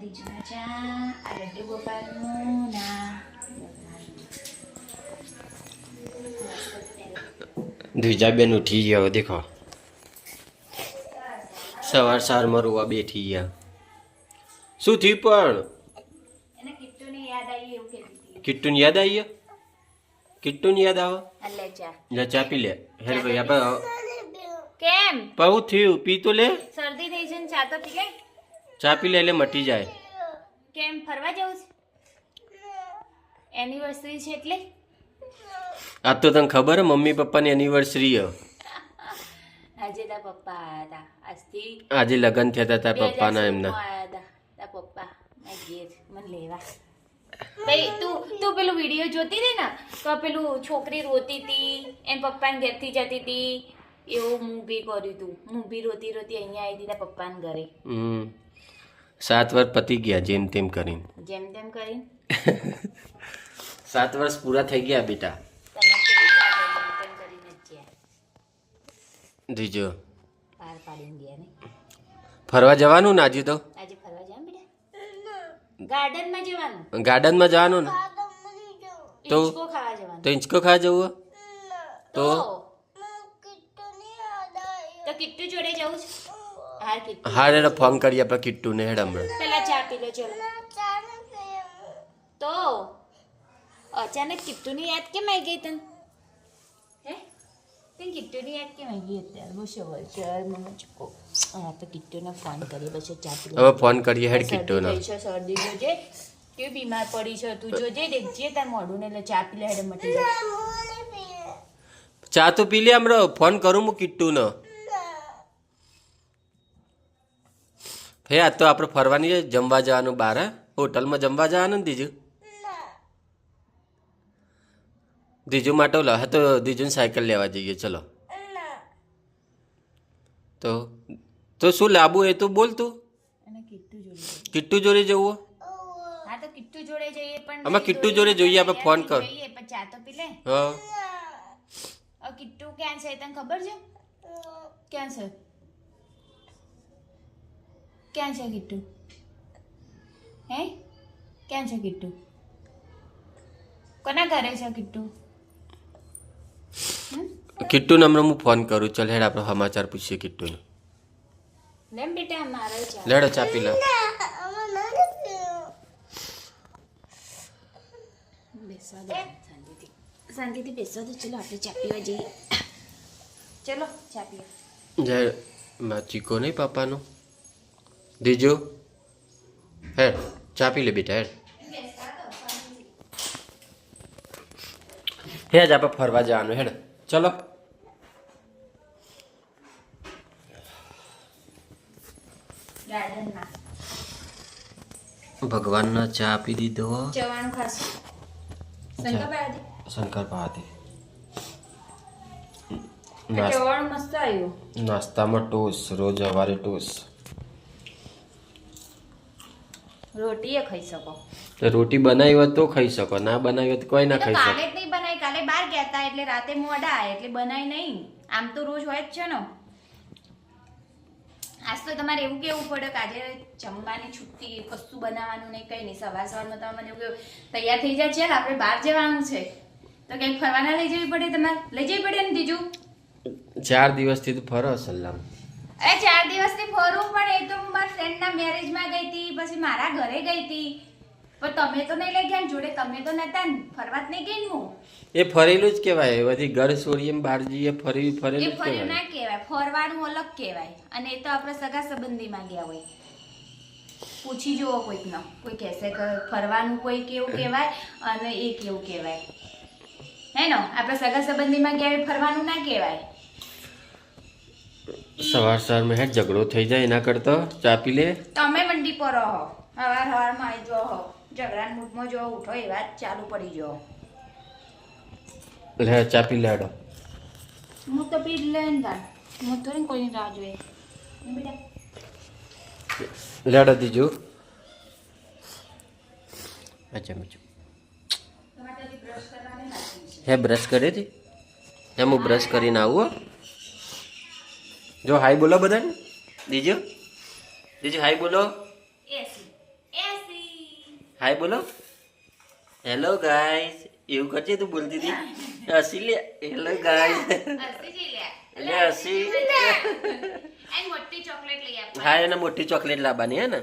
દીજના ચા આ લડ્ડુ ગોપાલનું ના ધ્વિજાબેન ઉઠી ગયા દેખો સવાર સાર મરવા બેઠી ગયા શું થયું પણ કિટ્ટુને યાદ આવી કિટ્ટુને યાદ આવો ગયો કિટ્ટુને યાદ આવે આ લે ચા પી લે હેર ભાઈ આપણે કેમ બહુ થયું પી તો લે શરદી થઈ છે ને ચા તો પી લે ચા પી લે એટલે મટી જાય. કેમ ફરવા જવું છે? એનિવર્સરી છે એટલે? આ તો તને ખબર હે મમ્મી પપ્પાની એનિવર્સરી હે. આજે તા પપ્પા આયા હતા. આજથી આજે લગ્ન થયા હતા તા પપ્પાના એમના. આયા હતા. પપ્પા મારા ઘેર મને લેવા. ભાઈ તું તું પેલું વીડિયો જોતી હતી ને? તો પેલું છોકરી રોતી હતી એન પપ્પાને ઘેરથી જતી હતી. એવું મૂવી કર્યું તું. મૂવી રોતી રોતી અહીંયા આવી હતી તાર પપ્પાને ઘરે. હમ. સાત વર્ષ પતી ગયા જેમ તેમ કરીને. જેમ તેમ કરીને. સાત વર્ષ પૂરા થઈ ગયા બેટા. તમે કેવી રીતે જેમ તેમ કરીને જ ગયા. દીજો પાર પાડીને ગયા ને. ફરવા જવાનું ને આજે તો? આજે ફરવા જવાનું બેટા? ગાર્ડનમાં જવાનું. ગાર્ડનમાં જવાનું ને? તો- હિંચકો ખાવા જવાનું. તો ઇંચકો ખાવા જવું તો? કિટ્ટુ જોડે જવું છે? હા કિટ્ટુ. હેડ ફોન કરીએ આપણે કિટ્ટુને હેડ હમણાં. પેલા ચા પી લો ચલો. તો અચાનક કિટ્ટુની યાદ કેમ આવી ગઈ તને? હે? તે કિટ્ટુની યાદ કેમ આવી ગઈ અત્યારે? બહુ સવાર ચાર મને ચૂકો. હા તો કિટ્ટુને ફોન કરીએ પછી ચા પી લો હવે ફોન કરીએ હેડ કિટ્ટુનો. છે શરદી જોજે. કે બીમાર પડી છે તું જોજે દેખજે તાર મોઢું ને એટલે ચા પી લે હેડે મટી ચા તો પી લે હમણાં. ફોન કરું હું કિટ્ટુનો. હે આજ તો આપણે ફરવાની જમવા જવાનું બહાર હોટલમાં જમવા જવાનું ને દીજુ? દીજુ માટે ઓલા હા તો દીજુને સાયકલ લેવા જઈએ ચલો. તો તો શું લાવવું એ તો બોલ તું? કિટ્ટુ જોડે જવું? હા કિટ્ટુ જોડે જઈએ પણ જોડે જોઈએ આપણે ફોન કર. હા. કિટ્ટુ ક્યાં છે તને ખબર છે? ક્યાં છે? ક્યાં છે કિટ્ટુ હે? ક્યાં છે કિટ્ટુ કોના ઘરે છે કિટ્ટુ હમ? કિટ્ટુને હમણાં હું ફોન કરું. ચાલ હેડ આપણે સમાચાર પૂછીએ કિટ્ટુને લેમ બેટા મારે ચા લેડો ચા પી લે. બેસવા દો શાંતિથી. શાંતિથી બેસવા દો. ચલો આપણે ચા પીવા જઈએ. ચલો ચા પીવા જય માં ચીકો નહીં પાપાનો? દીજો હેડ ચા પી લે બેટા હેડ. હેજ આપણે ફરવા જવાનું હેડ. ચલો. ભગવાનના ચા આપી દીધો શંકર આવ્યું. નાસ્તામાં ટોસ રોજ સવારે ટોસ. રોટી એ ખાઈ શકો. તો રોટી બનાવી હોત તો ખાઈ શકો ના બનાવી હોત કોઈ ના ખાઈ કાલે શકો જ નહીં બનાવી કાલે બહાર ગયા હતા એટલે રાતે મોડા આયા એટલે બનાવી નહીં. આમ તો રોજ હોય જ છે ને. આજ તો તમારે એવું કેવું પડે કે આજે જમવાની છુટ્ટી કશું બનાવવાનું નહીં કઈ નહીં. સવાર સવારમાં તમે મને એવું તૈયાર થઈ જાય ચાલ આપણે બહાર જવાનું છે. તો ક્યાંક ફરવાના લઈ જવી પડે તમારે? લઈ જવી પડે ને બીજું ચાર દિવસથી તો ફરો સલામ. અરે ચાર દિવસથી ફરું પણ એ તો હું મારા ફ્રેન્ડના મેરેજમાં ગઈ હતી પછી મારા ઘરે ગઈ હતી. પણ તમે તો નહીં લઈ ગયા ને જોડે તમે તો નતા ને ફરવા જ નહીં ગઈ હું? એ ફરેલું જ કહેવાય બધી ઘર છોડીએ ને બહાર જઈએ ફરી એ ફરેલું જ ના કહેવાય. ફરવાનું અલગ કહેવાય. અને એ તો આપણે સગા સંબંધીમાં ગયા હોય. પૂછી જુઓ કોઈકનો કોઈ કહેશે કે ફરવાનું કોઈ કેવું કહેવાય અને એ કેવું કહેવાય. હે નો? આપણે સગા સંબંધીમાં ગયા હોય ફરવાનું ના કહેવાય. સવાર સવારમાં હેડ ઝઘડો થઈ જાય એના કરતો. ચા પી લે? તમે મંડી પર રહો હવાર હવારમાં આવી જો હો. ઝઘડાના મૂડમાં જો ઉઠો એ વાત ચાલુ પડી જો લે ચા પી લેડો હું તો પી લઈને તાર હું થોડી કોઈની રાહ જોઈએ લેડો દીજો. અચ્છા છે. હે બ્રશ કરી હતી? હે હું બ્રશ કરીને આવું. જો હાઈ બોલો બધાને. બીજું બીજું હાય બોલો. હાઈ હાય બોલો. હેલો ગાઈસ એવું કરજે તું બોલતી હતી. હસી લે. હેલો ગાઈસ એટલે હસી. હા એને મોટી ચોકલેટ લાવવાની હે ને?